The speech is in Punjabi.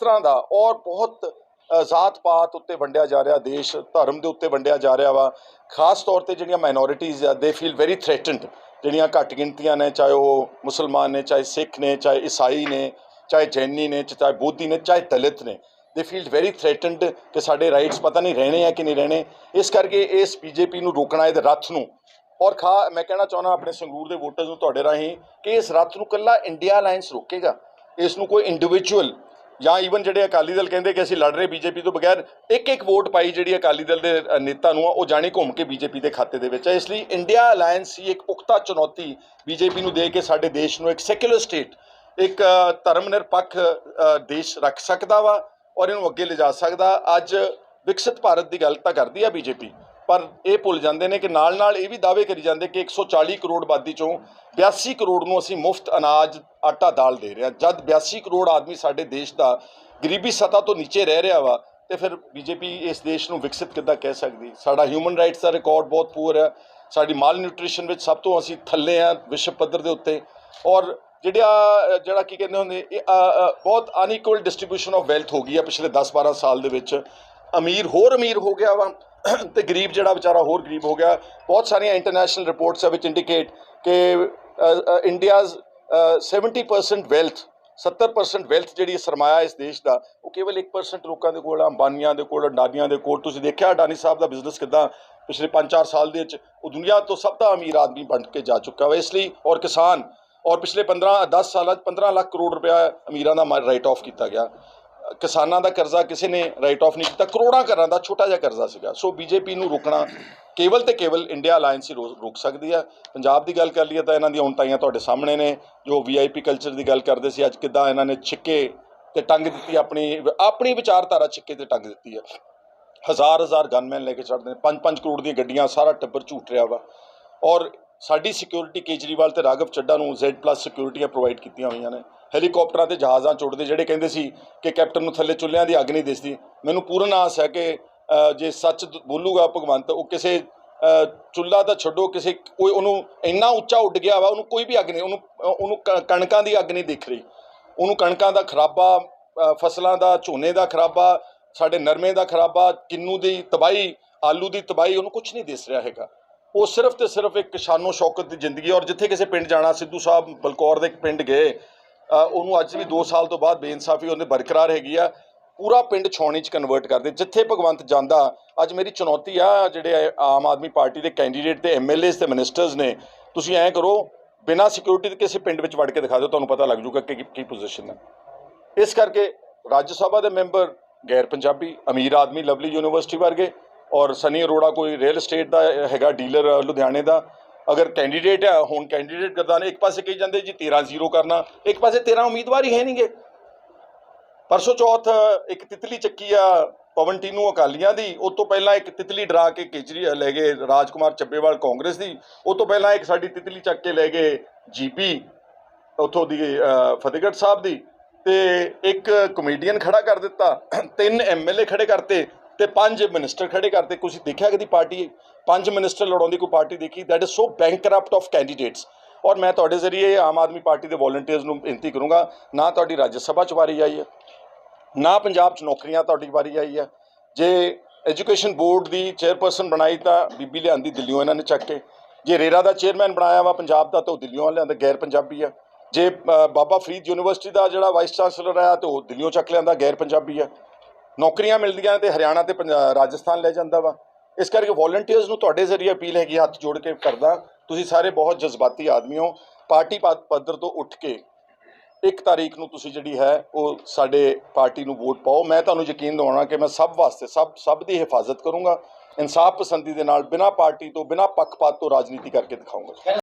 ਤਰ੍ਹਾਂ ਦਾ ਔਰ ਬਹੁਤ ਜ਼ਾਤ ਪਾਤ ਉੱਤੇ ਵੰਡਿਆ ਜਾ ਰਿਹਾ, ਦੇਸ਼ ਧਰਮ ਦੇ ਉੱਤੇ ਵੰਡਿਆ ਜਾ ਰਿਹਾ ਵਾ। ਖਾਸ ਤੌਰ ਤੇ ਜਿਹੜੀਆਂ ਮਾਈਨੋਰਿਟੀਜ਼ ਆ ਦੇ ਫੀਲ ਵੈਰੀ ਥ੍ਰੈਟਨਡ ਜਿਹੜੀਆਂ ਘੱਟ ਗਿਣਤੀਆਂ ਨੇ, ਚਾਹੇ ਉਹ ਮੁਸਲਮਾਨ ਨੇ, ਚਾਹੇ ਸਿੱਖ ਨੇ, ਚਾਹੇ ਈਸਾਈ ਨੇ, ਚਾਹੇ ਜੈਨੀ ਨੇ, ਚਾਹੇ ਬੋਧੀ ਨੇ, ਚਾਹੇ ਦਲਿਤ ਨੇ ਦੇ ਫੀਲ ਵੈਰੀ ਥ੍ਰੈਟਨਡ ਕਿ ਸਾਡੇ ਰਾਈਟਸ ਪਤਾ ਨਹੀਂ ਰਹਿਣੇ ਆ ਕਿ ਨਹੀਂ ਰਹਿਣੇ। ਇਸ ਕਰਕੇ ਇਸ ਬੀਜੇਪੀ ਨੂੰ ਰੋਕਣਾ ਇਹਦੇ ਰੱਥ ਨੂੰ। ਔਰ ਖਾ, ਮੈਂ ਕਹਿਣਾ ਚਾਹੁੰਦਾ ਆਪਣੇ ਸੰਗਰੂਰ ਦੇ ਵੋਟਰਸ ਨੂੰ ਤੁਹਾਡੇ ਰਾਹੀਂ ਕਿ ਇਸ ਰੱਥ ਨੂੰ ਕੱਲਾ ਇੰਡੀਆ ਅਲਾਈਅੰਸ ਰੋਕੇਗਾ। ਇਸ ਨੂੰ ਕੋਈ ਇੰਡੀਵਿਜੂਅਲ ਜਾਂ ਈਵਨ ਜਿਹੜੇ ਅਕਾਲੀ ਦਲ ਕਹਿੰਦੇ ਕਿ ਅਸੀਂ ਲੜ ਰਹੇ ਬੀਜੇਪੀ ਤੋਂ ਬਗੈਰ, ਇੱਕ ਇੱਕ ਵੋਟ ਪਾਈ ਜਿਹੜੀ ਅਕਾਲੀ ਦਲ ਦੇ ਨੇਤਾ ਨੂੰ ਆ, ਉਹ ਜਾਣੀ ਘੁੰਮ ਕੇ ਬੀਜੇਪੀ ਦੇ ਖਾਤੇ ਦੇ ਵਿੱਚ ਹੈ ਇਸ ਲਈ ਇੰਡੀਆ ਅਲਾਈਅੰਸ ਹੀ ਇੱਕ ਪੁਖਤਾ ਚੁਣੌਤੀ ਬੀਜੇਪੀ ਨੂੰ ਦੇ ਕੇ ਸਾਡੇ ਦੇਸ਼ ਨੂੰ ਇੱਕ ਸੈਕੂਲਰ ਸਟੇਟ ਇੱਕ ਧਰਮ ਨਿਰਪੱਖ ਦੇਸ਼ ਰੱਖ ਸਕਦਾ ਵਾ ਔਰ ਇਹਨੂੰ ਅੱਗੇ ਲਿਜਾ ਸਕਦਾ। ਅੱਜ ਵਿਕਸਿਤ ਭਾਰਤ ਦੀ ਗੱਲ ਤਾਂ ਕਰਦੀ ਆ ਬੀਜੇਪੀ। ਪਰ ਇਹ ਭੁੱਲ ਜਾਂਦੇ ਨੇ ਕਿ ਨਾਲ ਨਾਲ ਇਹ ਵੀ ਦਾਅਵੇ ਕਰੀ ਜਾਂਦੇ ਕਿ 140 ਕਰੋੜ ਆਬਾਦੀ ਚੋਂ 82 ਕਰੋੜ ਨੂੰ ਅਸੀਂ ਮੁਫਤ ਅਨਾਜ, ਆਟਾ, ਦਾਲ ਦੇ ਰਹੇ ਹਾਂ। ਜਦ 82 ਕਰੋੜ ਆਦਮੀ ਸਾਡੇ ਦੇਸ਼ ਦਾ ਗਰੀਬੀ ਸਤਾ ਤੋਂ ਨੀਚੇ ਰਹਿ ਰਿਹਾ ਵਾ, ਤੇ ਫਿਰ ਬੀਜੇਪੀ ਇਸ ਦੇਸ਼ ਨੂੰ ਵਿਕਸਿਤ ਕਿੱਦਾਂ ਕਹਿ ਸਕਦੀ? ਸਾਡਾ ਹਿਊਮਨ ਰਾਈਟਸ ਦਾ ਰਿਕਾਰਡ ਬਹੁਤ ਪੂਰ ਹੈ। ਸਾਡੀ ਮਾਲ ਨਿਊਟ੍ਰੀਸ਼ਨ ਵਿੱਚ ਸਭ ਤੋਂ ਅਸੀਂ ਥੱਲੇ ਆ ਵਿਸ਼ਵ ਪੱਧਰ ਦੇ ਉੱਤੇ। ਔਰ ਜਿਹੜਾ ਜਿਹੜਾ ਕੀ ਕਹਿੰਦੇ ਹੁੰਦੇ, ਇਹ ਬਹੁਤ ਅਨਈਕੁਅਲ ਡਿਸਟ੍ਰੀਬਿਊਸ਼ਨ ਆਫ ਵੈਲਥ ਹੋ ਗਈ ਆ ਪਿਛਲੇ 10-12 ਸਾਲ ਦੇ ਵਿੱਚ। ਅਮੀਰ, ਹੋਰ ਅਮੀਰ ਹੋ ਗਿਆ ਵਾ। ਤੇ ਗਰੀਬ ਜਿਹੜਾ ਵਿਚਾਰਾ ਹੋਰ ਗਰੀਬ ਹੋ ਗਿਆ। ਬਹੁਤ ਸਾਰੀਆਂ ਇੰਟਰਨੈਸ਼ਨਲ ਰਿਪੋਰਟਸ ਵਿੱਚ ਇੰਡੀਕੇਟ ਕਿ ਇੰਡੀਆਜ਼ 70% ਵੈਲਥ 70% ਵੈਲਥ ਜਿਹੜੀ ਸਰਮਾਇਆ ਇਸ ਦੇਸ਼ ਦਾ, ਉਹ ਕੇਵਲ 1% ਲੋਕਾਂ ਦੇ ਕੋਲ ਅੰਬਾਨੀਆਂ ਦੇ ਕੋਲ, ਅਡਾਨੀਆਂ ਦੇ ਕੋਲ। ਤੁਸੀਂ ਦੇਖਿਆ ਅਡਾਨੀ ਸਾਹਿਬ ਦਾ ਬਿਜ਼ਨਸ ਕਿਦਾਂ ਪਿਛਲੇ 5-4 ਸਾਲ ਦੇ ਵਿੱਚ, ਉਹ ਦੁਨੀਆ ਤੋਂ ਸਭ ਤੋਂ ਅਮੀਰ ਆਦਮੀ ਬਣ ਕੇ ਜਾ ਚੁੱਕਾ ਵਾ। ਇਸ ਲਈ ਔਰ ਕਿਸਾਨ, ਔਰ ਪਿਛਲੇ 15 10 ਸਾਲਾਂ 'ਚ 15 ਲੱਖ ਕਰੋੜ ਰੁਪਇਆ ਅਮੀਰਾਂ ਦਾ ਰਾਈਟ ਆਫ ਕੀਤਾ ਗਿਆ। ਕਿਸਾਨਾਂ ਦਾ ਕਰਜ਼ਾ ਕਿਸੇ ਨੇ ਰਾਈਟ ਆਫ ਨਹੀਂ ਕੀਤਾ, ਕਰੋੜਾਂ ਘਰਾਂ ਦਾ ਛੋਟਾ ਜਿਹਾ ਕਰਜ਼ਾ ਸੀਗਾ। ਸੋ ਬੀਜੇਪੀ ਨੂੰ ਰੋਕਣਾ ਕੇਵਲ ਤੇ ਕੇਵਲ ਇੰਡੀਆ ਅਲਾਈਅੰਸ ਹੀ ਰੋ- ਰੋਕ ਸਕਦੀ ਆ। ਪੰਜਾਬ ਦੀ ਗੱਲ ਕਰ ਲਈਏ ਤਾਂ ਇਹਨਾਂ ਦੀਆਂ ਉਣਤਾਈਆਂ ਤੁਹਾਡੇ ਸਾਹਮਣੇ ਨੇ, ਜੋ ਵੀਆਈਪੀ ਕਲਚਰ ਦੀ ਗੱਲ ਕਰਦੇ ਸੀ, ਅੱਜ ਕਿੱਦਾਂ ਇਹਨਾਂ ਨੇ ਛਿੱਕੇ ਤੇ ਟੰਗ ਦਿੱਤੀ ਆਪਣੀ ਆਪਣੀ ਵਿਚਾਰਧਾਰਾ ਛਿੱਕੇ ਤੇ ਟੰਗ ਦਿੱਤੀ ਆ। ਹਜ਼ਾਰ ਹਜ਼ਾਰ ਗਨਮੈਨ ਲੈ ਕੇ ਚੜਦੇ ਨੇ 5-5 ਕਰੋੜ ਦੀਆਂ ਗੱਡੀਆਂ, ਸਾਰਾ ਟੱਬਰ ਝੂਟ ਰਿਹਾ ਵਾ। ਔਰ ਸਾਡੀ ਸਿਕਿਉਰਿਟੀ ਕੇਜਰੀਵਾਲ ਤੇ ਰਾਘਵ ਚੱਡਾ ਨੂੰ Z+ ਸਿਕਿਉਰਿਟੀਆਂ ਪ੍ਰੋਵਾਈਡ ਕੀਤੀਆਂ ਹੋਈਆਂ ਨੇ। ਹੈਲੀਕਾਪਟਰਾਂ ਤੇ ਜਹਾਜ਼ਾਂ ਚੁੱਟਦੇ ਜਿਹੜੇ ਕਹਿੰਦੇ ਸੀ ਕਿ ਕੈਪਟਨ ਨੂੰ ਥੱਲੇ ਚੁੱਲ੍ਹਿਆਂ ਦੀ ਅੱਗ ਨਹੀਂ ਦਿਸਦੀ। ਮੈਨੂੰ ਪੂਰਨ ਆਸ ਹੈ ਕਿ ਜੇ ਸੱਚ ਬੋਲੂਗਾ ਭਗਵੰਤ, ਉਹ ਕਿਸੇ ਚੁੱਲ੍ਹਾ ਤਾਂ ਛੱਡੋ, ਕਿਸੇ ਕੋਈ ਉਹਨੂੰ ਇੰਨਾ ਉੱਚਾ ਉੱਡ ਗਿਆ ਵਾ, ਉਹਨੂੰ ਕੋਈ ਵੀ ਅੱਗ ਨਹੀਂ, ਉਹਨੂੰ ਉਹਨੂੰ ਕ- ਕਣਕਾਂ ਦੀ ਅੱਗ ਨਹੀਂ ਦਿਖ ਰਹੀ। ਉਹਨੂੰ ਕਣਕਾਂ ਦਾ ਖਰਾਬਾ ਫਸਲਾਂ ਦਾ, ਝੋਨੇ ਦਾ ਖਰਾਬਾ, ਸਾਡੇ ਨਰਮੇ ਦਾ ਖਰਾਬਾ, ਕਿੰਨੂ ਦੀ ਤਬਾਈ ਆਲੂ ਦੀ ਤਬਾਈ ਉਹਨੂੰ ਕੁਝ ਨਹੀਂ ਦਿਸ ਰਿਹਾ ਹੈਗਾ। ਉਹ ਸਿਰਫ ਤੇ ਸਿਰਫ ਇੱਕ ਸ਼ਾਨੋ ਸ਼ੌਕਤ ਦੀ ਜ਼ਿੰਦਗੀ ਔਰ ਜਿੱਥੇ ਕਿਸੇ ਪਿੰਡ ਜਾਣਾ, ਸਿੱਧੂ ਸਾਹਿਬ ਬਲਕੌਰ ਦੇ ਇੱਕ ਪਿੰਡ ਗਏ ਉਹਨੂੰ ਅੱਜ ਵੀ 2 ਸਾਲ ਤੋਂ ਬਾਅਦ ਬੇਇਨਸਾਫੀ ਉਹਨੇ ਬਰਕਰਾਰ ਹੈਗੀ ਆ, ਪੂਰਾ ਪਿੰਡ ਛਾਉਣੀ ਚ ਕਨਵਰਟ ਕਰਦੇ ਜਿੱਥੇ ਭਗਵੰਤ ਜਾਂਦਾ, ਅੱਜ ਮੇਰੀ ਚੁਣੌਤੀ ਆ, ਜਿਹੜੇ ਆਮ ਆਦਮੀ ਪਾਰਟੀ ਦੇ ਕੈਂਡੀਡੇਟ ਤੇ ਐਮਐਲਏਸ ਤੇ ਮਿਨਿਸਟਰਸ ਨੇ, ਤੁਸੀਂ ਐਂ ਕਰੋ, ਬਿਨਾਂ ਸਿਕਿਉਰਿਟੀ ਦੇ ਕਿਸੇ ਪਿੰਡ ਵਿੱਚ ਵੜ ਕੇ ਦਿਖਾ ਦਿਓ, ਤੁਹਾਨੂੰ ਪਤਾ ਲੱਗ ਜੂਗਾ ਕਿ ਕੀ- ਕੀ ਪੋਜੀਸ਼ਨ ਹੈ ਇਸ ਕਰਕੇ ਰਾਜ ਸਭਾ ਦੇ ਮੈਂਬਰ ਗੈਰ ਪੰਜਾਬੀ ਅਮੀਰ ਆਦਮੀ, ਲਵਲੀ ਯੂਨੀਵਰਸਿਟੀ ਵਰਗੇ ਔਰ ਸਨੀ ਅਰੋੜਾ ਕੋਈ ਰੀਅਲ ਏਸਟੇਟ ਦਾ ਹੈਗਾ ਡੀਲਰ ਲੁਧਿਆਣੇ ਦਾ, ਅਗਰ ਕੈਂਡੀਡੇਟ ਹੈ, ਹੁਣ ਕੈਂਡੀਡੇਟ ਗਰਦਾਨੇ ਇੱਕ ਪਾਸੇ ਕਹੀ ਜਾਂਦੇ ਜੀ 13 ਜ਼ੀਰੋ ਕਰਨਾ, ਇੱਕ ਪਾਸੇ 13 ਉਮੀਦਵਾਰ ਹੀ ਹੈ ਨਹੀਂਗੇ ਪਰਸੋਂ ਚੌਥ ਇੱਕ ਤਿਤਲੀ ਚੱਕੀ ਆ ਪਵਨ ਟੀਨੂ ਅਕਾਲੀਆਂ ਦੀ ਉਸ ਤੋਂ ਪਹਿਲਾਂ ਇੱਕ ਤਿਤਲੀ ਡਰਾ ਕੇ ਕੇਜਰੀ ਲੈ ਗਏ ਰਾਜਕੁਮਾਰ ਚੱਬੇਵਾਲ ਕਾਂਗਰਸ ਦੀ ਉਸ ਤੋਂ ਪਹਿਲਾਂ ਇੱਕ ਸਾਡੀ ਤਿਤਲੀ ਚੱਕ ਕੇ ਲੈ ਗਏ ਜੀਪੀ ਉੱਥੋਂ ਦੀ ਫਤਿਹਗੜ੍ਹ ਸਾਹਿਬ ਦੀ, ਤੇ ਇੱਕ ਕਮੇਡੀਅਨ ਖੜਾ ਕਰ ਦਿੱਤਾ, ਤਿੰਨ ਐਮਐਲਏ ਖੜੇ ਕਰਤੇ ਤੇ ਪੰਜ ਮਿਨਿਸਟਰ ਖੜੇ ਕਰਤੇ ਤੁਸੀਂ ਦੇਖਿਆ ਕਦੀ ਪਾਰਟੀ, ਪੰਜ ਮਿਨਿਸਟਰ ਲੜਾਉਂਦੀ ਕੋਈ ਪਾਰਟੀ ਦੇਖੀ? That is so bankrupt of candidates ਔਰ ਮੈਂ ਤੁਹਾਡੇ ਜ਼ਰੀਏ ਆਮ ਆਦਮੀ ਪਾਰਟੀ ਦੇ ਵੋਲੰਟੀਅਰਸ ਨੂੰ ਬੇਨਤੀ ਕਰੂੰਗਾ, ਨਾ ਤੁਹਾਡੀ ਰਾਜ ਸਭਾ ਚ ਵਾਰੀ ਆਈ ਹੈ, ਨਾ ਪੰਜਾਬ 'ਚ ਨੌਕਰੀਆਂ ਤੁਹਾਡੀ ਵਾਰੀ ਆਈ ਹੈ। ਜੇ ਐਜੂਕੇਸ਼ਨ ਬੋਰਡ ਦੀ ਚੇਅਰਪਰਸਨ ਬਣਾਈ ਤਾਂ ਬੀਬੀ ਲਿਆਂਦੀ ਦਿੱਲੀੋਂ ਇਹਨਾਂ ਨੇ ਚੱਕ ਕੇ। ਜੇ ਰੇਰਾ ਦਾ ਚੇਅਰਮੈਨ ਬਣਾਇਆ ਵਾ ਪੰਜਾਬ ਦਾ, ਤਾਂ ਉਹ ਦਿੱਲੀੋਂ ਲਿਆਂਦਾ, ਗੈਰ ਪੰਜਾਬੀ ਆ। ਜੇ ਬਾਬਾ ਫਰੀਦ ਯੂਨੀਵਰਸਿਟੀ ਦਾ ਜਿਹੜਾ ਵਾਈਸ ਚਾਂਸਲਰ ਆਇਆ, ਤੇ ਉਹ ਦਿੱਲੀੋਂ ਚੱਕ ਲਿਆਂਦਾ, ਗੈਰ ਪੰਜਾਬੀ ਆ। ਨੌਕਰੀਆਂ ਮਿਲਦੀਆਂ ਤੇ ਹਰਿਆਣਾ ਤੇ ਪੰਜਾ- ਰਾਜਸਥਾਨ ਲੈ ਜਾਂਦਾ ਵਾ। ਇਸ ਕਰਕੇ ਵੋਲੰਟੀਅਰਸ ਨੂੰ ਤੁਹਾਡੇ ਜ਼ਰੀਏ ਅਪੀਲ ਹੈਗੀ, ਹੱਥ ਜੋੜ ਕੇ ਕਰਦਾ। ਤੁਸੀਂ ਸਾਰੇ ਬਹੁਤ ਜਜ਼ਬਾਤੀ ਆਦਮੀ ਹੋ। ਪਾਰਟੀ ਪਾ- ਪੱਧਰ ਤੋਂ ਉੱਠ ਕੇ ਇੱਕ ਤਾਰੀਖ ਨੂੰ ਤੁਸੀਂ ਜਿਹੜੀ ਹੈ, ਉਹ ਸਾਡੇ ਪਾਰਟੀ ਨੂੰ ਵੋਟ ਪਾਓ। ਮੈਂ ਤੁਹਾਨੂੰ ਯਕੀਨ ਦਿਵਾਉਣਾ ਕਿ ਮੈਂ ਸਭ ਵਾਸਤੇ, ਸਭ ਸਭ ਦੀ ਹਿਫਾਜ਼ਤ ਕਰੂੰਗਾ। ਇਨਸਾਫ ਪਸੰਦੀ ਦੇ ਨਾਲ ਬਿਨਾਂ ਪਾਰਟੀ ਤੋਂ, ਬਿਨਾਂ ਪੱਖਪਾਤ ਤੋਂ ਰਾਜਨੀਤੀ ਕਰਕੇ ਦਿਖਾਊਂਗਾ